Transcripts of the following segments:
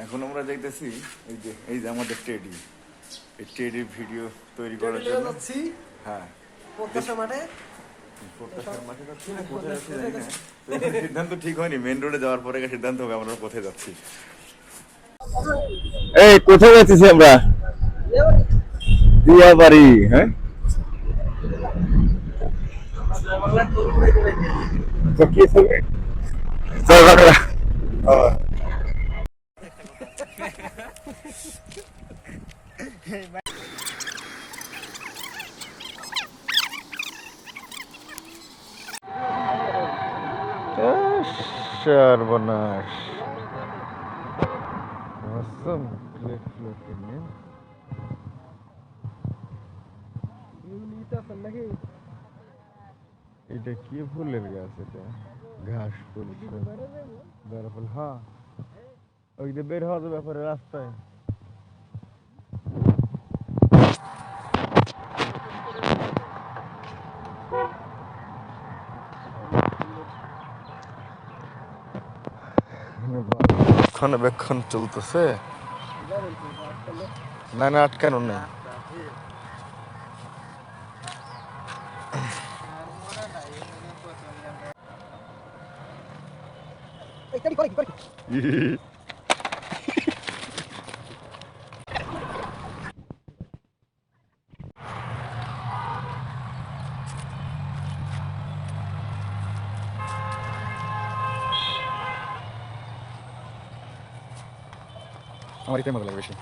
এখন আমরা দেখতেছি এই যে এই যে আমাদের টেডি এই টেডির ভিডিও তৈরি করার জন্য। হ্যাঁ। সিদ্ধান্ত ঠিক হয়নি মেন রোডে যাওয়ার পরে সিদ্ধান্ত হবে আমরা কোথায় যাচ্ছি। এই কোথায় যাচ্ছি আমরা? দিয়াবাড়ি হ্যাঁ? কি হবে? চল, আমরা- ও। সর্বনাশ। Awesome great looking man এটা কি ফুলের গাছ এটা? ঘাস ফুল হ্যাঁ ওই যে বের হওয়ার ব্যাপারে রাস্তায়। রক্ষণাবেক্ষণ চলতেছে না না আটকানো নেই আমার এটাই মজা লাগে বেশি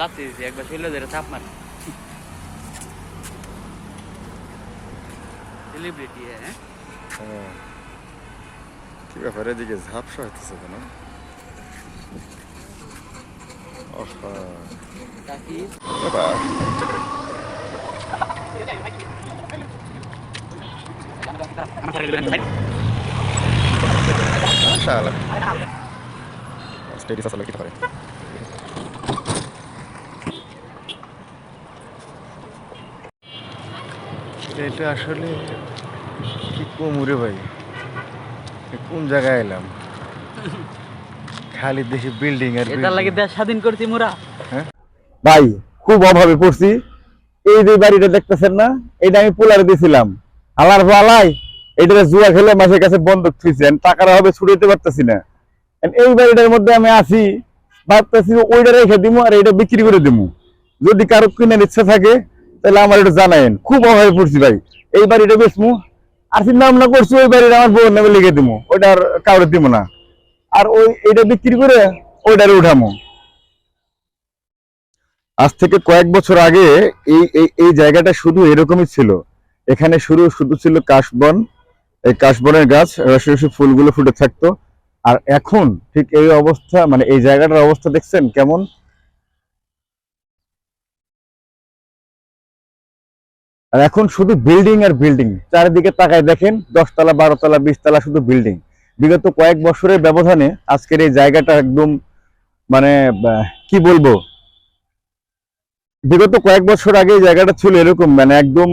লাত্তি দিছি একবার ছিল ধরে চাপ মার সেলিব্রিটি হ্যাঁ। কি ব্যাপার এদিকে ঝাপসা হইতেছে কেন ব্যাপার শালা স্টেডিস আসলে কি করে এটা আসলে কি কমুরে ভাই? কোন জায়গায় এলাম? খালি দেখি বিল্ডিং আর এটা লাগে দেশ স্বাধীন করছি মোরা। ভাই খুব অভাবে পড়ছি। এই যে বাড়িটা দেখতেছেন না এটা আমি পোলারে দিয়েছিলাম আলার পালাই এটা জুয়া খেলে মাসের কাছে বন্ধক থুইছেন টাকার অভাবে ছুটাইতে পারতেছি না। এই বাড়িটার মধ্যে আমি আছি ভাবতেছি ওইটা রেখে দিমু আর এটা বিক্রি করে দিমু। যদি কারও কিনার ইচ্ছা থাকে তাহলে আমার এটা জানায়েন খুব অভাবে পড়ছি ভাই। এই বাড়িটা আর করছি, ওই আমার বউর নামে লিখে দিমু। ওইটা আর কাউরে দিমু না। আর ওই এটা বিক্রি করে ওইটারে উঠামু। আজ থেকে কয়েক বছর আগে এই এই এই জায়গাটা শুধু এরকমই ছিল। এখানে শুরু, শুধু ছিল কাশবন। এই কাশবনের গাছ, রসে রসে ফুলগুলো ফুটে থাকতো। আর এখন ঠিক এই অবস্থা মানে এই জায়গাটার অবস্থা দেখছেন কেমন? আর এখন শুধু বিল্ডিং আর বিল্ডিং চারিদিকে তাকায় দেখেন, দশতলা, বারোতলা, বিশতলা শুধু বিল্ডিং বিগত কয়েক বছরের ব্যবধানে আজকের এই জায়গাটা একদম মানে কি বলব? বিগত কয়েক বছর আগে এই জায়গাটা ছিল এরকম মানে একদম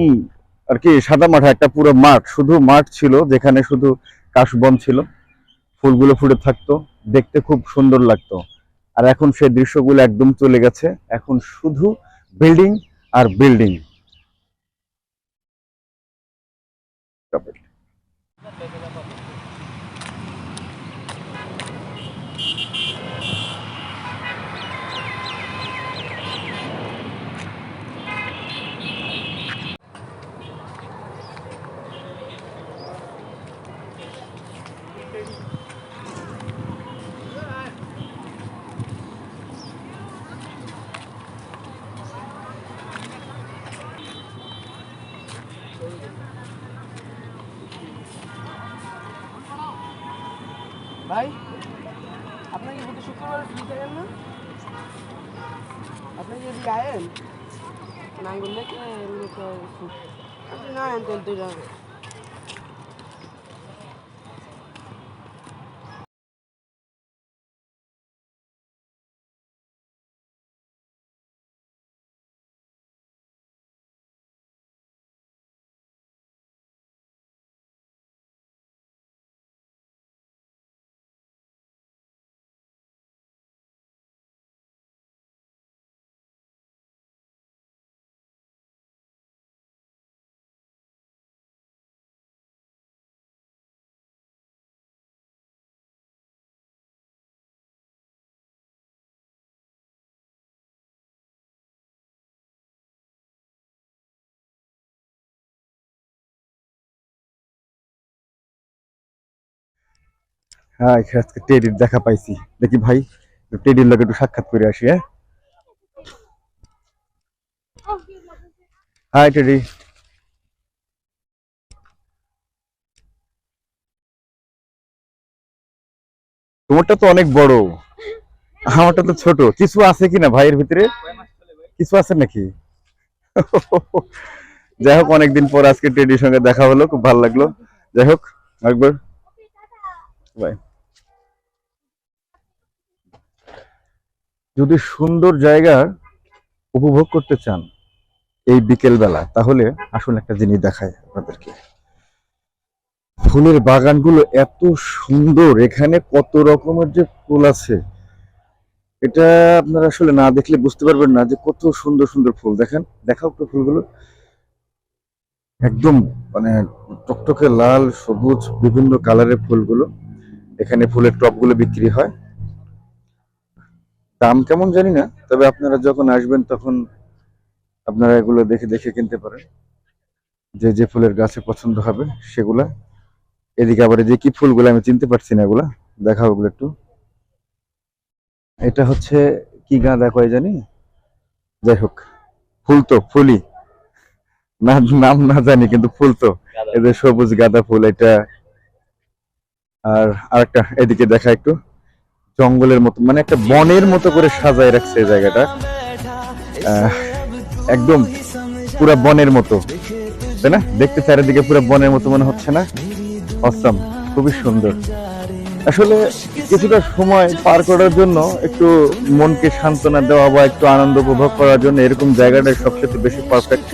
আর কি সাদা মাঠা, একটা পুরো মাঠ। শুধু মাঠ ছিল, যেখানে শুধু কাশবন ছিল। ফুলগুলো ফুটে থাকতো, দেখতে খুব সুন্দর লাগতো। আর এখন সেই দৃশ্যগুলো একদম চলে গেছে। এখন শুধু বিল্ডিং আর বিল্ডিং కాబట్టి ভাই আপনাকে কি প্রতি শুক্রবার ফ্রি থাকেন না? আপনি কি এদিকে আয়েন? না বললে কি এমনি তো না আয়েন, তাহলে তো যাবে হ্যাঁ আজকে টেডির দেখা পাইছি। দেখি ভাই টেডির লোক একটু সাক্ষাৎ করে আসি হ্যাঁ? হাই টেডি তোমারটা তো অনেক বড়। আমারটা তো ছোট। কিছু আছে কিনা ভাইয়ের ভিতরে? কিছু আছে নাকি? যাই হোক, অনেকদিন পর আজকে টেডির সঙ্গে দেখা হলো, খুব ভালো লাগল। যাই হোক, একবার। বাই যদি সুন্দর জায়গা উপভোগ করতে চান এই বিকেল বেলা তাহলে আসুন একটা জিনিস দেখায় আপনাদেরকে। ফুলের বাগানগুলো এত সুন্দর, এখানে কত রকমের যে ফুল আছে, এটা আপনারা আসলে না দেখলে বুঝতে পারবেন না যে কত সুন্দর সুন্দর ফুল। দেখেন, দেখাও একটু ফুলগুলো। একদম মানে টকটকে লাল, সবুজ, বিভিন্ন কালারের ফুলগুলো। এখানে ফুলের টপগুলো বিক্রি হয়। দাম কেমন জানি না তবে আপনারা যখন আসবেন তখন আপনারা এগুলো দেখে দেখে কিনতে পারেন। যে যে ফুলের গাছে পছন্দ হবে সেগুলা। এদিকে আবার যে কি ফুলগুলো আমি চিনতে পারছি না এগুলা দেখাও ওগুলো একটু। এটা হচ্ছে কি গাঁদা কয় জানি? যাই হোক ফুল তো ফুলই। না নাম না জানি কিন্তু ফুল তো এদের সবুজ গাঁদা ফুল এটা। আর আরেকটা এদিকে দেখা একটু। জঙ্গলের মতো মানে একটা বনের মতো করে সাজায় রাখছে জায়গাটা। একদম পুরো বনের মতো। তাই না? দেখতে চারিদিকে পুরো বনের মতো মনে হচ্ছে না? অসম খুবই সুন্দর। আসলে কিছুটা সময় পার করার জন্য একটু মনকে সান্ত্বনা দেওয়া বা একটু আনন্দ উপভোগ করার জন্য এরকম জায়গাটা সবচেয়ে বেশি পারফেক্ট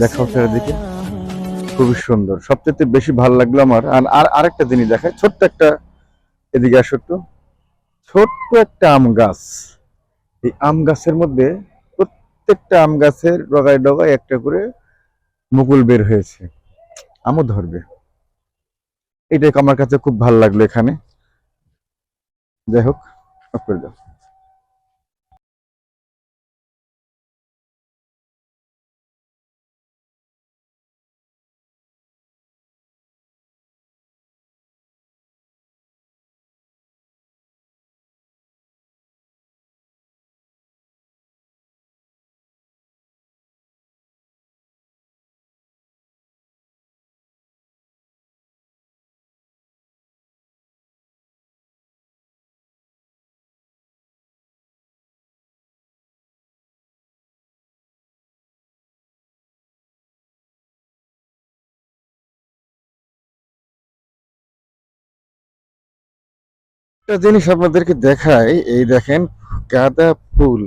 দেখাও চারিদিকে। খুবই সুন্দর। সবচেয়ে বেশি ভালো লাগল আমার। আর আর আরেকটা জিনিস দেখায় ছোট্ট একটা, এদিকে আসো একটু। ছোট্ট একটা আম গাছ। এই আম গাছের মধ্যে প্রত্যেকটা আম গাছের ডগায় ডগায় একটা করে মুকুল বের হয়েছে। আমও ধরবে। এটাই আমার কাছে খুব ভালো লাগল এখানে। যাই হোক করে দাও। একটা জিনিস আপনাদেরকে দেখাই, এই দেখেন গাঁদা ফুল।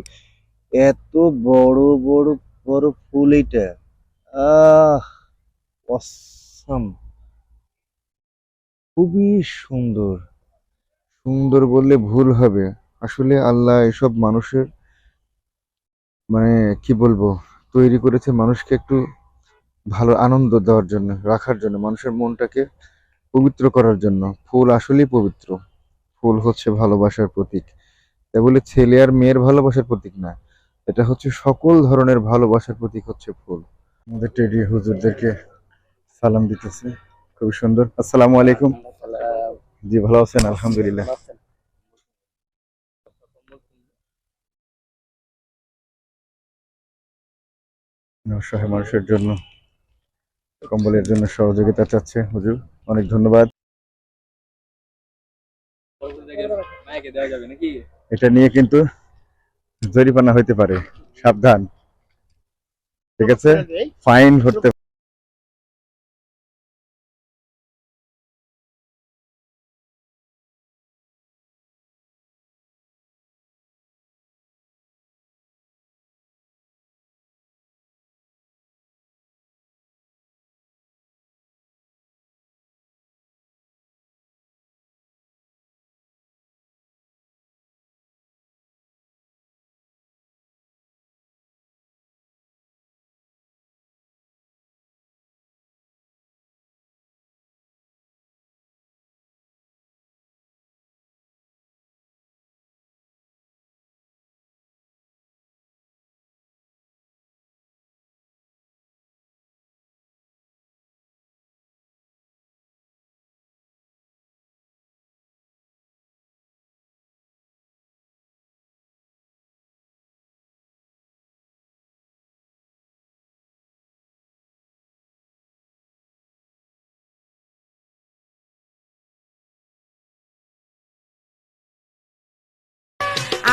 এত বড় বড় বড় ফুল এটা অসাম। খুবই সুন্দর। সুন্দর বললে ভুল হবে। আসলে আল্লাহ এসব মানুষের মানে কি বলব, তৈরি করেছে মানুষকে একটু ভালো আনন্দ দেওয়ার জন্য, রাখার জন্য, মানুষের মনটাকে পবিত্র করার জন্য। ফুল আসলেই পবিত্র। ফুল হচ্ছে ভালোবাসার প্রতীক। তাই বলে ছেলে আর মেয়ের ভালোবাসার প্রতীক না, এটা হচ্ছে সকল ধরনের ভালোবাসার প্রতীক হচ্ছে ফুল। আমাদের টেডি হুজুরদেরকে সালাম দিতেছে খুবই সুন্দর। আসসালামু আলাইকুম। জি, ভালো আছেন? আলহামদুলিল্লাহ। অসহায় মানুষের জন্য, কম্বলের জন্য সহযোগিতা চাচ্ছে হুজুর। অনেক ধন্যবাদ। এটা নিয়ে কিন্তু জরিমানা হইতে পারে। সাবধান। ঠিক আছে? ফাইন হতে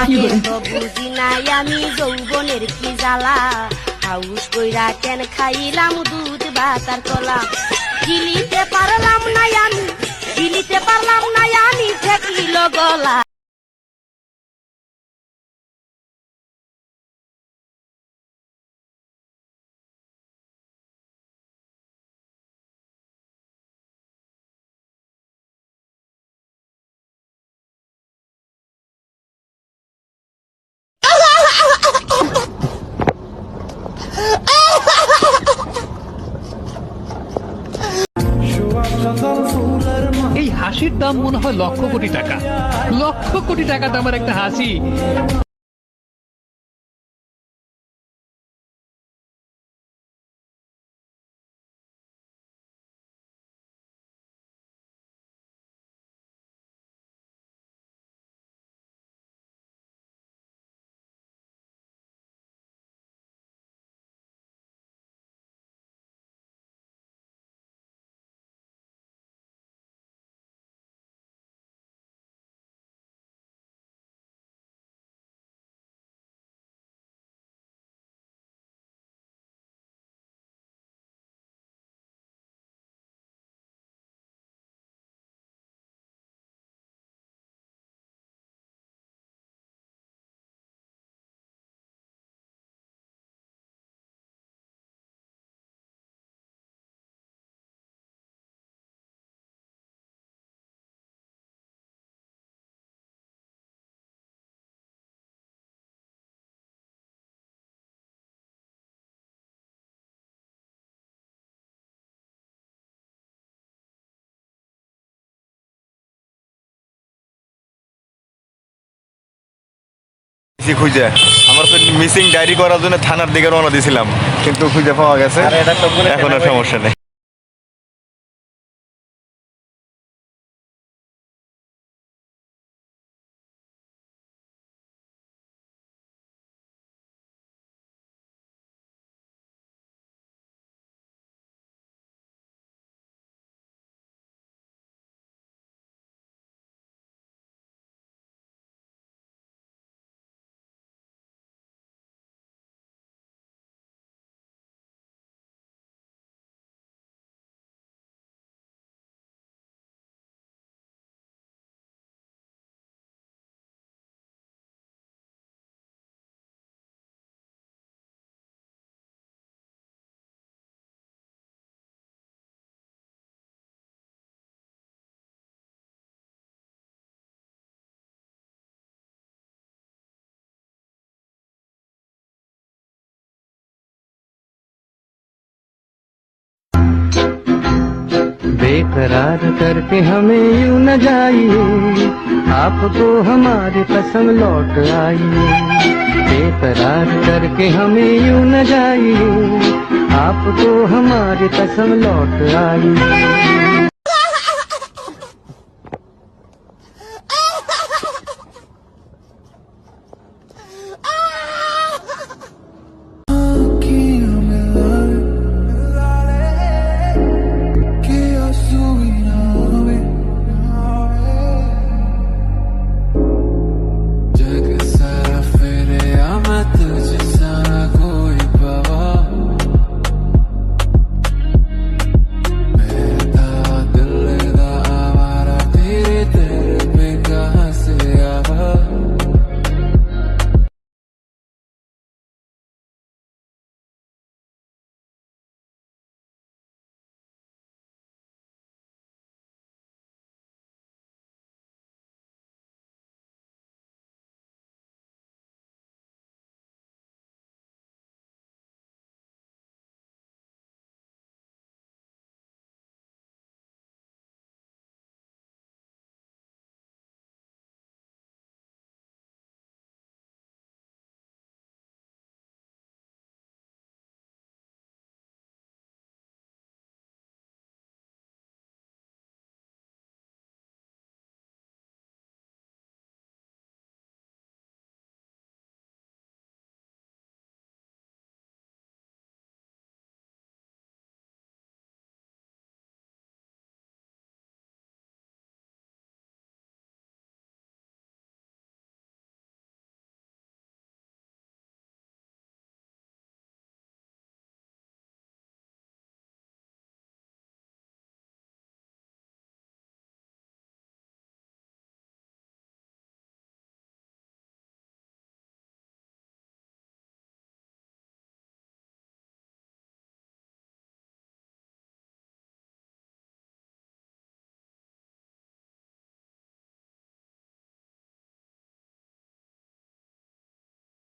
আগে তো বুঝি নাই আমি যৌবনের কি জ্বালা। হাউস কইরা কেন খাইলাম দুধ বাতার কলা। গিলিতে পারলাম না আমি গিলিতে পারলাম না আমি ঠেকিল গলা। হাসির দাম মনে হয় লক্ষ কোটি টাকা। লক্ষ কোটি টাকা দামের একটা হাসি। খুঁজে। আমার তো মিসিং ডায়েরি করার জন্য থানার দিকে রওনা দিয়েছিলাম কিন্তু খুঁজে পাওয়া গেছে। এখন আর সমস্যা নেই। बेकरार करके हमें यू न जाइए। आपको हमारी कसम लौट आइए। बेकरार करके हमें यू न जाइए। आपको हमारी कसम लौट आइए।